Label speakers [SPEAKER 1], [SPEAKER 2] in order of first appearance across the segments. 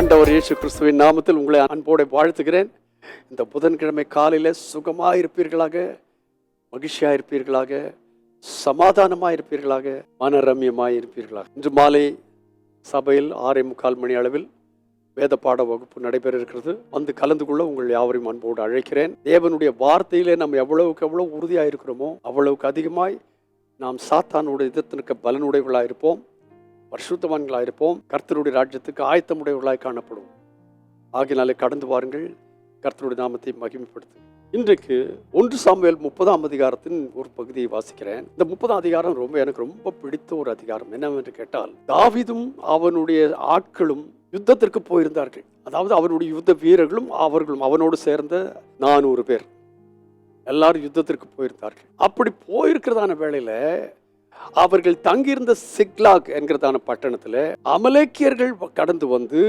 [SPEAKER 1] ஆண்டவர் இயேசு கிறிஸ்துவின் நாமத்தில் உங்களை அன்போடு வாழ்த்துகிறேன். இந்த புதன்கிழமை காலையில் சுகமாக இருப்பீர்களாக மகிழ்ச்சியாக இருப்பீர்களாக சமாதானமாக இருப்பீர்களாக மனரம்யமாக இருப்பீர்களாக இன்று மாலை சபையில் ஆறே முக்கால் மணி அளவில் வேத பாட வகுப்பு நடைபெற இருக்கிறது வந்து கலந்து கொள்ள உங்கள் யாவரையும் அன்போடு அழைக்கிறேன். தேவனுடைய வார்த்தையிலே நம்ம எவ்வளவுக்கு எவ்வளோ உறுதியாக இருக்கிறோமோ அவ்வளவுக்கு அதிகமாய் நாம் சாத்தானுடைய எதிர்த்து பலனுடையவர்களாக இருப்போம் பரிசுத்தவான்களாக இருப்போம் கர்த்தருடைய ராஜ்யத்துக்கு ஆயத்தமுடையவர்களாய் காணப்படுவோம். ஆகினாலே கடந்து வாருங்கள். கர்த்தருடைய நாமத்தை மகிமைப்படுத்து இன்றைக்கு ஒன்று சாமுவேல் முப்பதாம் அதிகாரத்தின் ஒரு பகுதியை வாசிக்கிறேன். இந்த முப்பதாம் அதிகாரம் ரொம்ப எனக்கு ரொம்ப பிடித்த ஒரு அதிகாரம். என்னவென்று கேட்டால் தாவிதும் அவனுடைய ஆட்களும் யுத்தத்திற்கு போயிருந்தார்கள். அதாவது அவனுடைய யுத்த வீரர்களும் அவர்களும் அவனோடு சேர்ந்த நானூறு பேர். எல்லாரும் யுத்தத்திற்கு போயிருந்தார்கள். அப்படி போயிருக்கிறதான வேளையில அவர்கள் தங்கியிருந்த சிக்லாக் என்கிறதான பட்டணத்துல அமலேக்கியர்கள் கடந்து வந்து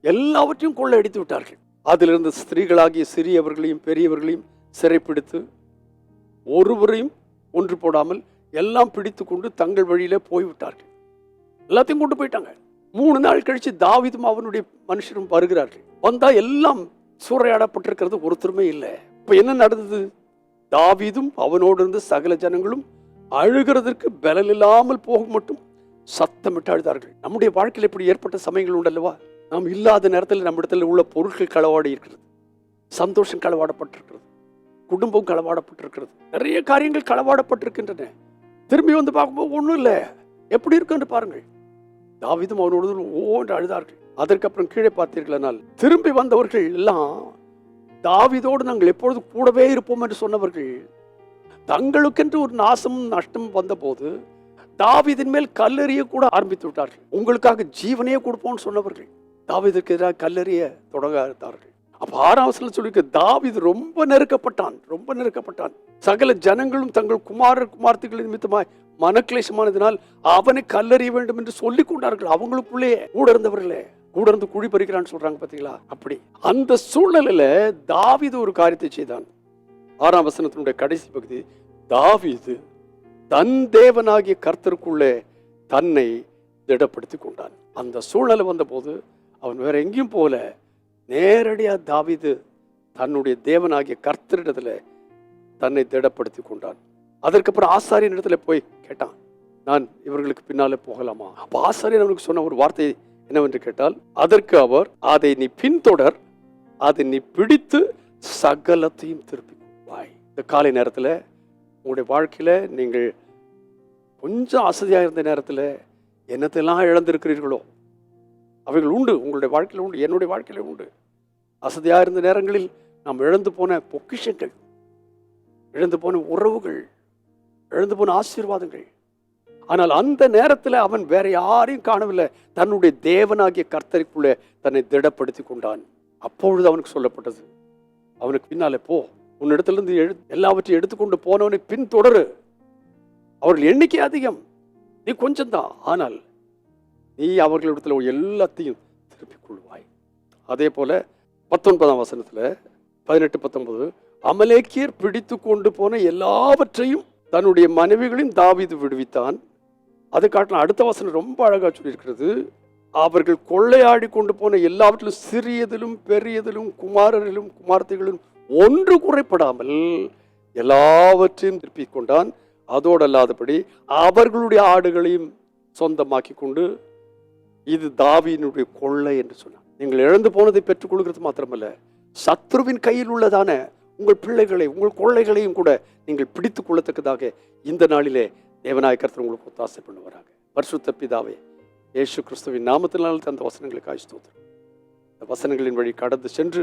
[SPEAKER 1] எல்லாவற்றையும் கொள்ளையடித்து விட்டார்கள். அதிலிருந்து ஸ்திரீகளாகிய சிறியவர்களையும் பெரியவர்களையும் சிறைப்பிடித்து ஒருவரையும் ஒன்று போடாமல் எல்லாம் பிடித்து கொண்டு தங்கள் வழியில போய்விட்டார்கள். எல்லாத்தையும் கொண்டு போயிட்டாங்க. மூணு நாள் கழிச்சு தாவிதும் அவனுடைய மனுஷரும் வருகிறார்கள். வந்தா எல்லாம் சூறையாடப்பட்டிருக்கிறது ஒருத்தருமே இல்லை. இப்போ என்ன நடந்தது? தாவிதும் அவனோடு இருந்த சகல ஜனங்களும் அழுகிறதற்கு பலன் இல்லாமல் போக மட்டும் சத்தமிட்டு அழுதார்கள். நம்முடைய வாழ்க்கையில் இப்படி ஏற்பட்ட சமயங்கள் உண்டல்லவா நாம் இல்லாத நேரத்தில் நம்ம இடத்துல உள்ள பொருட்கள் களவாடி இருக்கிறது. சந்தோஷம் களவாடப்பட்டிருக்கிறது. குடும்பம் களவாடப்பட்டிருக்கிறது. நிறைய காரியங்கள் களவாடப்பட்டிருக்கின்றன. திரும்பி வந்து பார்க்கும்போது ஒன்றும் இல்லை. எப்படி இருக்குன்னு பாருங்கள். தாவிதம் அவனோடு ஓன்று அழுதார்கள். அதற்கப்புறம் கீழே பார்த்தீர்களானால் திரும்பி வந்தவர்கள் எல்லாம் தாவிதோடு நாங்கள் எப்பொழுது கூடவே இருப்போம் என்று சொன்னவர்கள் தங்களுக்கென்று ஒரு நாசமும் நஷ்டமும் வந்தபோது தாவிதின் மேல் கல்லெறிய கூட ஆரம்பித்து விட்டார்கள். உங்களுக்காக ஜீவனையே கொடுப்போம்னு சொன்னவர்கள் தாவீதுக்கு எதிராக கல்லெறிய தொடங்கார்கள் அப்ப ஆறாம் வசனம் சொல்லிக்க தாவீது ரொம்ப நெருக்கப்பட்டான் ரொம்ப நெருக்கப்பட்டான். சகல ஜனங்களும் தங்கள் குமாரர் குமார்த்திகள் நிமித்தமாய் மனக்லேசமானதினால் அவனை கல்லறிய வேண்டும் என்று சொல்லிக் கொண்டார்கள். அவங்களுக்குள்ளேயே கூட இருந்தவர்களே கூட இருந்து குழி பறிக்கிறான்னு சொல்றாங்க பாத்தீங்களா அப்படி. அந்த சூழ்நிலையில தாவித ஒரு காரியத்தை செய்தான். ஆறாம் வசனத்தினுடைய கடைசி பகுதி தாவிது தன் தேவனாகிய கர்த்தருக்குள்ளே தன்னை திடப்படுத்தி கொண்டான். அந்த சூழ்நிலை வந்தபோது அவன் வேற எங்கேயும் போல நேரடியாக தாவீது தன்னுடைய தேவனாகிய கர்த்தரிடத்துல தன்னை திடப்படுத்தி கொண்டான். அதற்கப்புறம் ஆசாரியன் இடத்துல போய் கேட்டான் நான் இவர்களுக்கு பின்னாலே போகலாமா? அப்போ ஆசாரியன் அவனுக்கு சொன்ன ஒரு வார்த்தை என்னவென்று கேட்டால் அதற்கு அவர் அதை நீ பின்தொடர் அதை நீ பிடித்து சகலத்தையும் திருப்பி வாய் இந்த காலை நேரத்தில் உங்களுடைய வாழ்க்கையில் நீங்கள் கொஞ்சம் அசதியாக இருந்த நேரத்தில் என்னத்தெல்லாம் இழந்திருக்கிறீர்களோ அவைகள் உண்டு. உங்களுடைய வாழ்க்கையில் உண்டு. என்னுடைய வாழ்க்கையில் உண்டு. அசதியாக இருந்த நேரங்களில் நாம் இழந்து போன பொக்கிஷங்கள் இழந்து போன உறவுகள் இழந்து போன ஆசீர்வாதங்கள். ஆனால் அந்த நேரத்தில் அவன் வேற யாரையும் காணவில்லை. தன்னுடைய தேவனாகிய கர்த்தருக்குள்ளே தன்னை திடப்படுத்தி கொண்டான். அப்பொழுது அவனுக்கு சொல்லப்பட்டது. அவனுக்கு பின்னாலே போ. உன்னிடத்திலிருந்து எழு எல்லாவற்றையும் எடுத்துக்கொண்டு போனவனை பின்தொடரு. அவர்கள் எண்ணிக்கை அதிகம். நீ கொஞ்சம்தான் ஆனால் நீ அவர்களிடத்தில் எல்லாத்தையும் திருப்பிக் கொள்வாய். அதே போல பத்தொன்பதாம் வசனத்தில் பதினெட்டு பத்தொன்பது அமலேக்கியர் பிடித்து கொண்டு போன எல்லாவற்றையும் தன்னுடைய மனைவிகளையும் தாவிது விடுவித்தான். அதை காட்டின அடுத்த வசனம் ரொம்ப அழகாக சொல்லியிருக்கிறது. அவர்கள் கொள்ளையாடி கொண்டு போன எல்லாவற்றிலும் சிறியதிலும் பெரியதிலும் குமாரரிலும் குமார்த்திகளிலும் ஒன்று குறைப்படாமல் எல்லாவற்றையும் திருப்பிக் கொண்டான். அதோடு அல்லாதபடி அவர்களுடைய ஆடுகளையும் சொந்தமாக்கி கொண்டு இது தாவியினுடைய கொள்ளை என்று சொன்னார் நீங்கள் இழந்து போனதை பெற்றுக் கொள்கிறது மாத்திரமல்ல சத்ருவின் கையில் உள்ளதான உங்கள் பிள்ளைகளை உங்கள் கொள்ளைகளையும் கூட நீங்கள் பிடித்து கொள்ளத்தக்கதாக இந்த நாளிலே தேவநாய உங்களுக்கு ஒத்தாசை பண்ணுவாராக. பரிசுத்த பிதாவே இயேசு கிறிஸ்துவின் நாமத்தினால் தந்த வசனங்களுக்கு ஸ்தோத்திரம் இந்த வசனங்களின் வழி கடந்து சென்று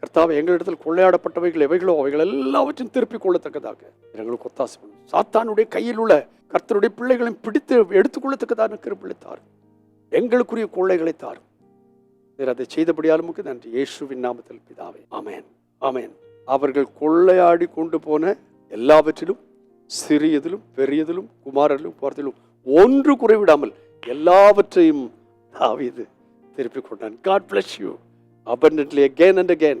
[SPEAKER 1] கர்த்தாவை எங்களிடத்தில் கொள்ளையாடப்பட்டவைகள் எவைகளோ அவைகள் எல்லாவற்றையும் திருப்பி கொள்ளத்தக்கதாக. எங்களுக்கு ஒத்தாசை பண்ணும் சாத்தானுடைய கையில் உள்ள கர்த்தருடைய பிள்ளைகளையும் பிடித்து எடுத்துக்கொள்ளத்தக்கதான கிருப்பிள்ளை தாரும் எங்களுக்குரிய கொள்ளைகளை தாரும். நீர் அதை செய்தபடியால் உமக்கு நன்றி. இயேசுவின் நாமத்தில் பிதாவே. ஆமேன். ஆமேன். அவர்கள் கொள்ளையாடி கொண்டு போன எல்லாவற்றிலும் சிறியதிலும் பெரியதிலும் குமாரரிலும் போகிறதிலும் ஒன்று குறைவிடாமல் எல்லாவற்றையும் தாவீது திருப்பிக் கொண்டான். God bless you abundantly again and again.